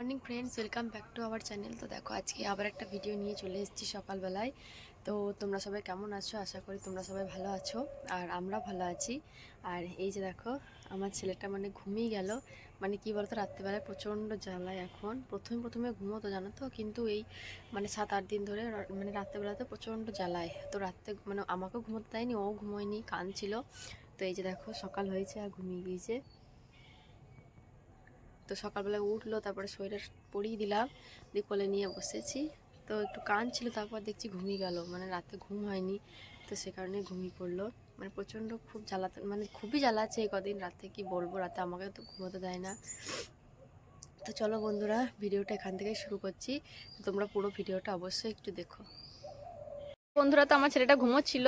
Morning friends welcome back to our channel তো দেখো, আজকে আবার একটা ভিডিও নিয়ে চলে এসেছি সকালবেলায়। তো তোমরা সবাই কেমন আছো? আশা করি তোমরা সবাই ভালো আছো আর আমরা ভালো আছি। আর এই যে দেখো, আমার ছেলেটা মানে ঘুমিয়ে গেল। মানে কি বলতো, রাত্রেবেলায় প্রচণ্ড জ্বালায় এখন। প্রথমে প্রথমে ঘুমোতো, জানো তো? কিন্তু এই মানে সাত, আট দিন ধরে মানে রাত্রেবেলাতে প্রচণ্ড জ্বালায়। তো রাত্রে মানে আমাকেও ঘুমোতে দেয়নি, ও ঘুমোয়নি কান ছিল তো এই যে দেখো, সকাল হয়েছে আর ঘুমিয়ে গিয়েছে। তো সকালবেলা উঠল, তারপরে শরীরে পরিয়ে দিলাম, দিয়ে কোলে নিয়ে বসেছি। তো একটু কান ছিল, তারপর দেখছি ঘুমিয়ে গেল মানে রাতে ঘুম হয়নি, তো সে কারণে ঘুমিয়ে পড়ল। মানে প্রচণ্ড খুব জ্বালাতে মানে খুবই জ্বালাচ্ছে এই কদিন, রাতে কি বলব, রাতে আমাকে তো ঘুমোতে দেয় না। তো চলো বন্ধুরা, ভিডিওটা এখান থেকে শুরু করছি। তোমরা পুরো ভিডিওটা অবশ্যই একটু দেখো। বন্ধুরা, তো আমার ছেলেটা ঘুমোচ্ছিল,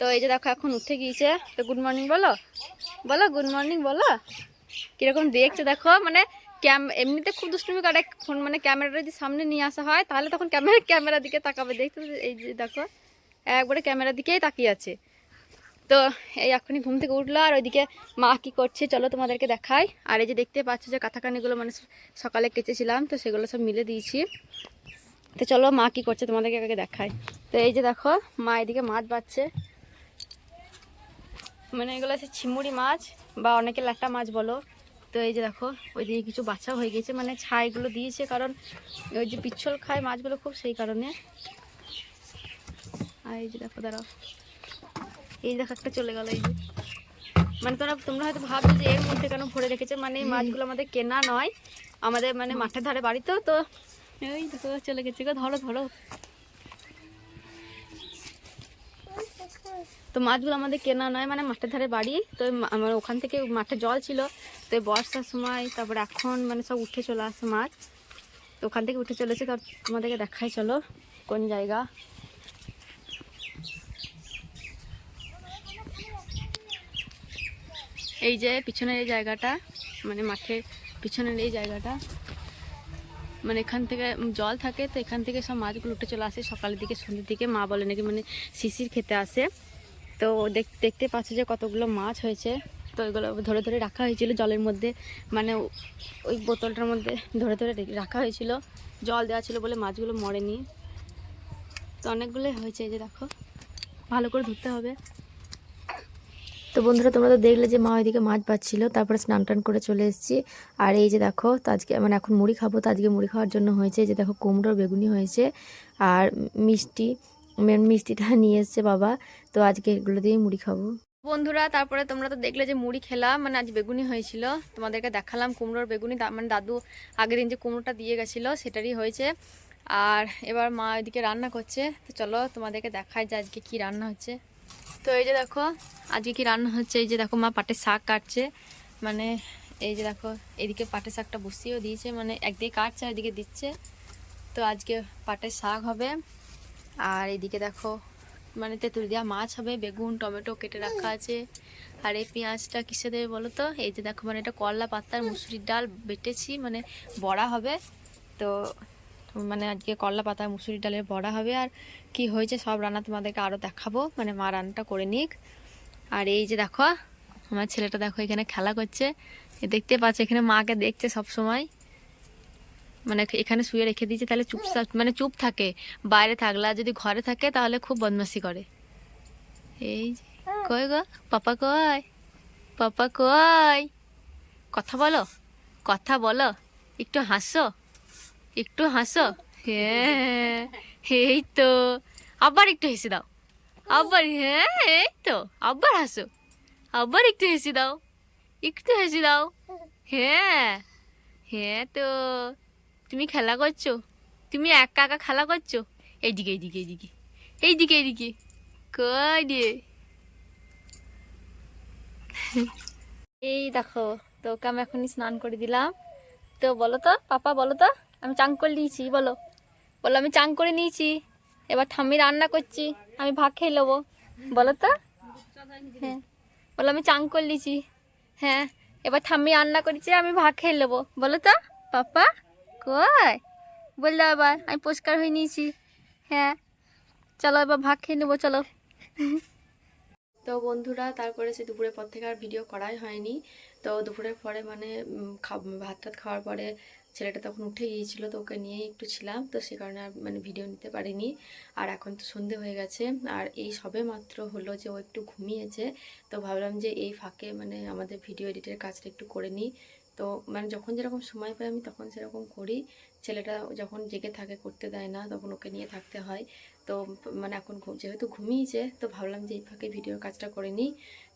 তো এই যে দেখো এখন উঠে গিয়েছে, তো গুড মর্নিং বলো। বলো গুড মর্নিং বলো। কীরকম দেখছে দেখো মানে ক্যাম, এমনিতে খুব দুষ্টুমি করে, ফোন মানে ক্যামেরাটা যদি সামনে নিয়ে আসা হয়, তাহলে তখন ক্যামেরা, ক্যামেরার দিকে তাকাবে। দেখতে এই যে দেখো, একবারে ক্যামেরার দিকেই তাকিয়ে আছে। তো এই এখনই ঘুম থেকে উঠল, আর ওইদিকে মা কি করছে চলো তোমাদেরকে দেখাই। আর এই যে দেখতে পাচ্ছ যে কাঁথাকানিগুলো মানে সকালে কেচেছিলাম, তো সেগুলো সব মিলে দিয়েছি। তো চলো মা কি করছে তোমাদেরকে আগে দেখাই। তো এই যে দেখো, মা এদিকে মাছ বাচ্ছে মানে এগুলো আছে ছিমুড়ি মাছ বা অনেকে ল্যাটা মাছ বলো। তো এই যে দেখো ওইদিকে কিছু বাচ্চা হয়ে গেছে। মানে ছাইগুলো দিয়েছে কারণ ওই যে পিচ্ছল খায় মাছগুলো খুব সেই কারণে। আর এই যে দেখো দাঁড়াও। এই দেখো একটা চলে গেল এই যে। মানে তোমরা তোমরা হয়তো ভাবছ যে এর মধ্যে কেন ভরে রেখেছে? মানে এই মাছগুলো আমাদের কেনা নয়। আমাদের মানে মাঠের ধারে বাড়ি তো তো ওই দেখো চলে গেছে গো। ধরো ধরো। তো মাছগুলো আমাদের কেনা নয় মানে মাঠের ধারে বাড়ি। তো আমার ওখান থেকে মাঠে জল ছিল। তো বর্ষার সময় তারপর এখন মানে সব উঠে চলে আসে মাছ। তো ওখান থেকে উঠে চলেছে, তো তোমাদেরকে দেখাই, চলো কোন জায়গা। এই যে পিছনের এই জায়গাটা মানে মাঠের পিছনের এই জায়গাটা। মানে এখান থেকে জল থাকে, তো এখান থেকে সব মাছগুলো উঠে চলে আসে। সকালের দিকে, সন্ধ্যের দিকে মা বলে নাকি মানে শিশির খেতে আসে। তো দেখ- দেখতে পাচ্ছ যে কতগুলো মাছ হয়েছে। তো এগুলো ধরে ধরে রাখা হয়েছিল জলের মধ্যে। মানে ওই বোতলটার মধ্যে ধরে ধরে রাখা হয়েছিল। জল দেওয়া ছিল বলে মাছগুলো মরেনি। তো অনেকগুলোই হয়েছে এই যে দেখো। ভালো করে ধরতে হবে। তো বন্ধুরা, তোমরা তো দেখলে যে মা ওইদিকে মাছ পাচ্ছিল তারপরে স্নান টান করে চলে এসেছি। আর এই যে দেখো, তো আজকে মানে এখন মুড়ি খাব, তো আজকে মুড়ি খাওয়ার জন্য হয়েছে যে দেখো কুমড়োর বেগুনি হয়েছে। আর মিষ্টি মিষ্টিটা নিয়ে এসছে বাবা। তো আজকে এগুলো দিয়েই মুড়ি খাব। বন্ধুরা, তারপরে তোমরা তো দেখলে যে মুড়ি খেলাম মানে আজ বেগুনি হয়েছিল। তোমাদেরকে দেখালাম কুমড়োর বেগুনি মানে দাদু আগের দিন যে কুমড়োটা দিয়ে গেছিল, সেটারই হয়েছে। আর এবার মা ওইদিকে রান্না করছে। তো চলো তোমাদেরকে দেখাই যে আজকে কি রান্না হচ্ছে। তো এই যে দেখো, আজকে কি রান্না হচ্ছে? এই যে দেখো মা পাটের শাক কাটছে। মানে এই যে দেখো, এদিকে পাটের শাকটা বসিয়েও দিয়েছে। মানে একদিকে কাটছে, আর এদিকে দিচ্ছে। তো আজকে পাটের শাক হবে। আর এদিকে দেখো মানে তেঁতুল দেওয়া মাছ হবে, বেগুন, টমেটো কেটে রাখা আছে। আর এই পেঁয়াজটা কিসে দেবে বলো তো? এই যে দেখো মানে এটা করলা পাতার মুসুরির ডাল বেটেছি মানে বড়া হবে। তো মানে আজকে করলা পাতা মুসুরির ডালের বড়া হবে। আর কি হয়েছে সব রান্না তোমাদেরকে আরও দেখাবো। মানে মা রান্নাটা করে নিক। আর এই যে দেখো, আমার ছেলেটা দেখো এখানে খেলা করছে। দেখতে পাচ্ছে, এখানে মাকে দেখছে সব সময় মানে এখানে শুয়ে রেখে দিয়েছে তাহলে চুপ মানে চুপ থাকে। বাইরে থাকলে যদি ঘরে থাকে তাহলে খুব বদমাশি করে। এই যে, কই গো? পাপা কয় পাপা কই? কথা বলো কথা বলো। একটু হাসো একটু হাসো। হ্যাঁ এই তো। আবার একটু হেসে দাও। আবার হ্যাঁ এই তো। আবার হাসো। আবার একটু হেসে দাও। একটু হেসে দাও। হ্যাঁ হ্যাঁ তো। তুমি খেলা করছ? তুমি একা একা খেলা করছ? এইদিকে এইদিকে এইদিকে। এইদিকে এইদিকে। কই দিয়ে এই দেখো তো ওকে আমি এখনই স্নান করে দিলাম। তো বলো তো, পাপা বলো তো, আমি চাং করে নিয়েছি, বলো। বলো, আমি চাং করে নিয়েছি। এবার ঠাম্মি রান্না করছি, আমি ভাগ খেয়ে নেব। বলো তো। হ্যাঁ বলো, আমি চাং করে নিয়েছি। হ্যাঁ এবার ঠাম্মি রান্না করেছি, আমি ভাগ খেয়ে নেব। বলো তো, পাপা। কই? বলল আবার, আমি পরিষ্কার হয়ে নিয়েছি। হ্যাঁ চলো এবার ভাগ খেয়ে নেব, চলো। তো বন্ধুরা, তারপরে সে দুপুরের পর থেকে আর ভিডিও করাই হয়নি। তো দুপুরের পরে মানে ভাত টাত খাওয়ার পরে ছেলেটা তখন উঠে গিয়েছিল, তো ওকে নিয়েই একটু ছিলাম। তো সে কারণে আর মানে ভিডিও নিতে পারিনি। আর এখন তো সন্ধে হয়ে গেছে। আর এই সবে মাত্র হলো যে ও একটু ঘুমিয়েছে। তো ভাবলাম যে এই ফাঁকে মানে আমাদের ভিডিও এডিটের কাজটা একটু করে নিই। তো মানে যখন যেরকম সময় পাই আমি তখন সেরকম করি। ছেলেটা যখন জেগে থাকে, করতে দেয় না, তখন ওকে নিয়ে থাকতে হয়। তো মানে এখন যেহেতু ঘুমিয়েছে, তো ভাবলাম যে এই ফাঁকে ভিডিওর কাজটা করে নিই।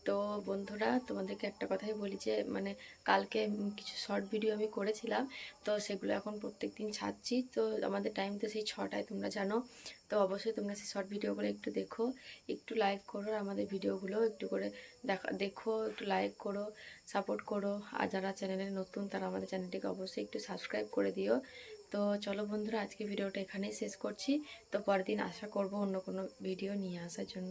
তো বন্ধুরা, তোমাদেরকে একটা কথাই বলি যে মানে কালকে কিছু শর্ট ভিডিও আমি করেছিলাম, তো সেগুলো এখন প্রত্যেক দিন ছাড়ছি। তো আমাদের টাইম তো সেই ছটায়, তোমরা জানো। তো অবশ্যই তোমরা সেই শর্ট ভিডিওগুলো একটু দেখো, একটু লাইক করো আমাদের ভিডিওগুলো একটু করে দেখা, দেখো, একটু লাইক করো সাপোর্ট করো। আর যারা চ্যানেলে নতুন, তারা আমাদের চ্যানেলটিকে অবশ্যই একটু সাবস্ক্রাইব করে দিও। তো চলো বন্ধুরা, আজকে ভিডিওটা এখানেই শেষ করছি। তো পরের দিন আশা করব অন্য কোনো ভিডিও নিয়ে আসার জন্য।